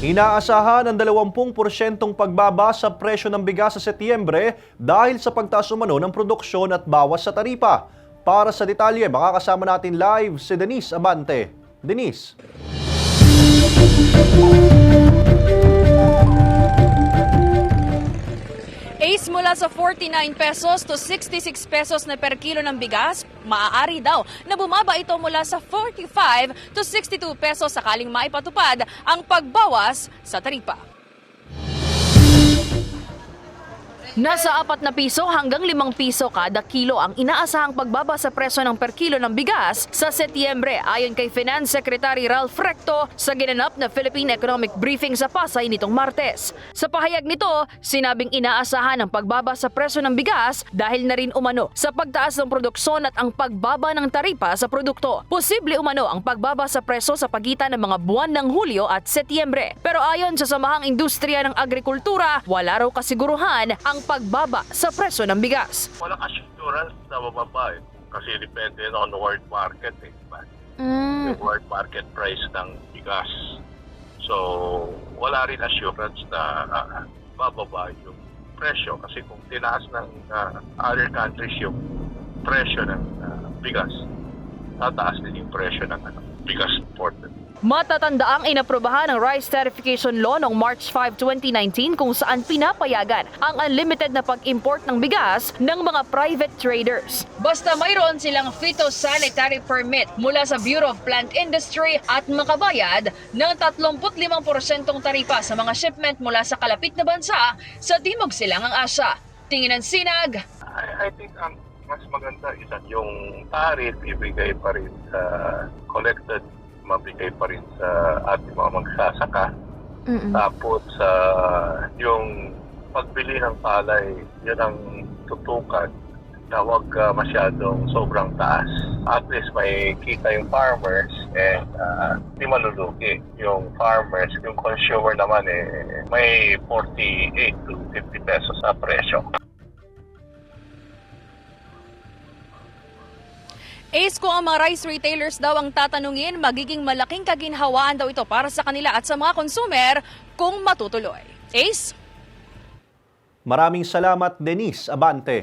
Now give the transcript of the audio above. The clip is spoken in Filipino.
Inaasahan ang 20% pagbaba sa presyo ng bigas sa Setyembre dahil sa pagtaas umano ng produksyon at bawas sa taripa. Para sa detalye, makakasama natin live si Denise Abante. Denise. Ace mula sa 49 pesos to 66 pesos na per kilo ng bigas, maaari daw na bumaba ito mula sa 45 to 62 pesos sakaling maipatupad ang pagbawas sa taripa. Nasa 4 na piso hanggang 5 piso kada kilo ang inaasahang pagbaba sa presyo ng per kilo ng bigas sa Setyembre ayon kay Finance Secretary Ralph Recto sa ginanap na Philippine Economic Briefing sa Pasay nitong Martes. Sa pahayag nito, sinabing inaasahan ang pagbaba sa presyo ng bigas dahil na rin umano sa pagtaas ng produksyon at ang pagbaba ng taripa sa produkto. Posible umano ang pagbaba sa presyo sa pagitan ng mga buwan ng Hulyo at Setyembre. Pero ayon sa Samahang Industriya ng Agrikultura, wala raw kasiguruhan ang pagbaba sa presyo ng bigas. walang assurance na bababa eh. Kasi depende on the world market eh. diba? Yung world market price ng bigas. So, wala rin assurance na ah, bababa yung presyo. Kasi kung tinaas ng ah, other countries yung presyo ng ah, bigas, tataas din yung presyo ng ano, bigas imported. Matatandaang inaprobahan ng Rice Tarification Law noong March 5, 2019 kung saan pinapayagan ang unlimited na pag-import ng bigas ng mga private traders. Basta mayroon silang phytosanitary permit mula sa Bureau of Plant Industry at makabayad ng 35% taripa sa mga shipment mula sa kalapit na bansa sa Timog Silangang Asya. Tingin ng Sinag, I, I think ang mas maganda isa yung tariff ibigay pa rin sa collected mabigay pa rin sa ating mga magsasaka. Tapos sa yung pagbili ng palay, yun ang tutukan na huwag ah, masyadong sobrang taas. At least may kita yung farmers and uh, di malulugi yung farmers. Yung consumer naman eh, may 48 to 50 pesos na presyo. Ace kung ang mga rice retailers daw ang tatanungin, magiging malaking kaginhawaan daw ito para sa kanila at sa mga consumer kung matutuloy. Ace? Maraming salamat Denise Abante.